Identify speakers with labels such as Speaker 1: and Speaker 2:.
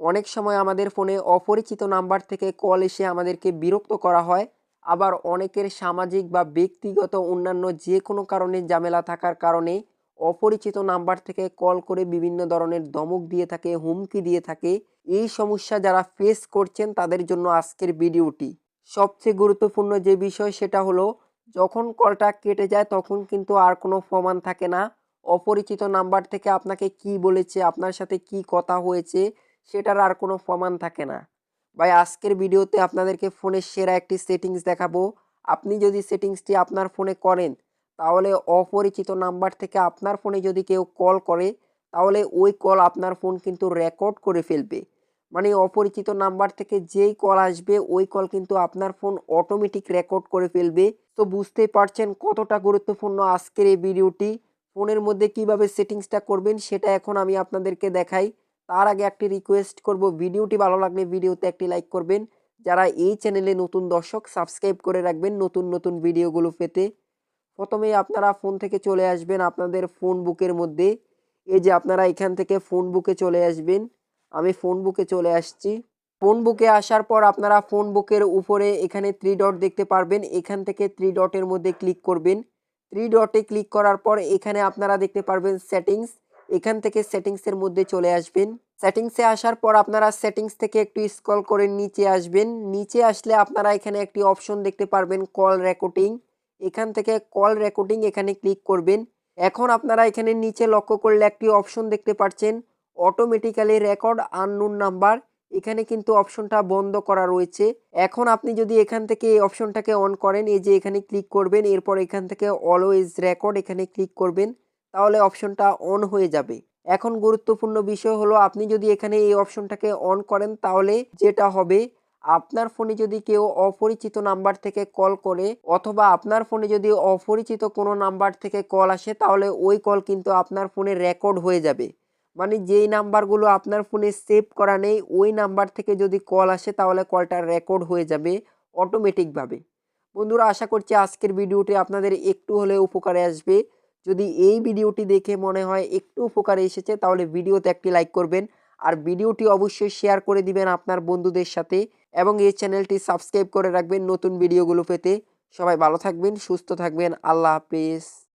Speaker 1: অনেক সময় আমাদের ফোনে অপরিচিত নাম্বার থেকে কল এসে আমাদেরকে বিরক্ত করা হয়। আবার অনেকের সামাজিক বা ব্যক্তিগত অন্যান্য যে কোনো কারণে ঝামেলা থাকার কারণে অপরিচিত নাম্বার থেকে কল করে বিভিন্ন ধরনের ধমক দিয়ে থাকে, হুমকি দিয়ে থাকে। এই সমস্যা যারা ফেস করছেন তাদের জন্য আজকের ভিডিওটি। সবচেয়ে গুরুত্বপূর্ণ যে বিষয় সেটা হলো, যখন কলটা কেটে যায় তখন কিন্তু আর কোনো প্রমাণ থাকে না। অপরিচিত নাম্বার থেকে আপনাকে কি বলেছে, আপনার সাথে কি কথা হয়েছে সেটার আর কোনো প্রমাণ থাকে না। ভাই, আজকের ভিডিওতে আপনাদেরকে ফোনের সেরা একটি সেটিংস দেখাবো। আপনি যদি সেটিংসটি আপনার ফোনে করেন, তাহলে অপরিচিত নাম্বার থেকে আপনার ফোনে যদি কেউ কল করে, তাহলে ওই কল আপনার ফোন কিন্তু রেকর্ড করে ফেলবে। মানে অপরিচিত নাম্বার থেকে যেই কল আসবে, ওই কল কিন্তু আপনার ফোন অটোমেটিক রেকর্ড করে ফেলবে। তো বুঝতেই পারছেন কতটা গুরুত্বপূর্ণ আজকের এই ভিডিওটি। ফোনের মধ্যে কীভাবে সেটিংসটা করবেন, সেটা এখন আমি আপনাদেরকে দেখাই। তার আগে একটি রিকোয়েস্ট করব, ভিডিওটি ভালো লাগলে ভিডিওতে একটি লাইক করবেন। যারা এই চ্যানেলে নতুন দর্শক সাবস্ক্রাইব করে রাখবেন নতুন নতুন ভিডিওগুলো পেতে। প্রথমেই আপনারা ফোন থেকে চলে আসবেন আপনাদের ফোন বুকের মধ্যে। এই যে আপনারা এখান থেকে ফোন বুকে চলে আসবেন। আমি ফোন বুকে চলে আসছি। ফোন বুকে আসার পর আপনারা ফোন বুকের উপরে এখানে থ্রি ডট দেখতে পারবেন। এখান থেকে থ্রি ডটের মধ্যে ক্লিক করবেন। থ্রি ডটে ক্লিক করার পর এখানে আপনারা দেখতে পারবেন সেটিংস এখান থেকে সেটিংসের মধ্যে চলে আসবেন। সেটিংসে আসার পর আপনারা সেটিংস থেকে একটু স্ক্রল করে নিচে আসবেন। নিচে আসলে আপনারা এখানে একটি অপশন দেখতে পারবেন কল রেকর্ডিং এখান থেকে কল রেকর্ডিং এখানে ক্লিক করবেন। এখন আপনারা এখানে নিচে লক্ষ্য করলে একটি অপশন দেখতে পাচ্ছেন অটোমেটিক্যালি রেকর্ড আননোন নাম্বার এখানে কিন্তু অপশনটা বন্ধ করা রয়েছে। এখন আপনি যদি এখান থেকে এই অপশনটাকে অন করেন, এই যে এখানে ক্লিক করবেন, এরপর এখান থেকে অলওয়েজ রেকর্ড এখানে ক্লিক করবেন। তাহলে অপশনটা অন হয়ে যাবে। এখন গুরুত্বপূর্ণ বিষয় হলো, আপনি যদি এখানে এই অপশনটাকে অন করেন, তাহলে যেটা হবে, আপনার ফোনে যদি কেউ অপরিচিত নাম্বার থেকে কল করে, অথবা আপনার ফোনে যদি অপরিচিত কোনো নাম্বার থেকে কল আসে, তাহলে ওই কল কিন্তু আপনার ফোনে রেকর্ড হয়ে যাবে। মানে যেই নাম্বারগুলো আপনার ফোনে সেভ করা নেই, ওই নাম্বার থেকে যদি কল আসে, তাহলে কলটা রেকর্ড হয়ে যাবে অটোমেটিকভাবে বন্ধুরা, আশা করছি আজকের ভিডিওটি আপনাদের একটু হলেও উপকারে আসবে। যদি এই ভিডিওটি দেখে মনে হয় একটু উপকারে এসেছে, তাহলে ভিডিওতে একটি লাইক করবেন। আর ভিডিওটি অবশ্যই শেয়ার করে দিবেন আপনার বন্ধুদের সাথে এবং এই চ্যানেলটি সাবস্ক্রাইব করে রাখবেন নতুন ভিডিওগুলো পেতে। সবাই ভালো থাকবেন, সুস্থ থাকবেন। আল্লাহ হাফিজ।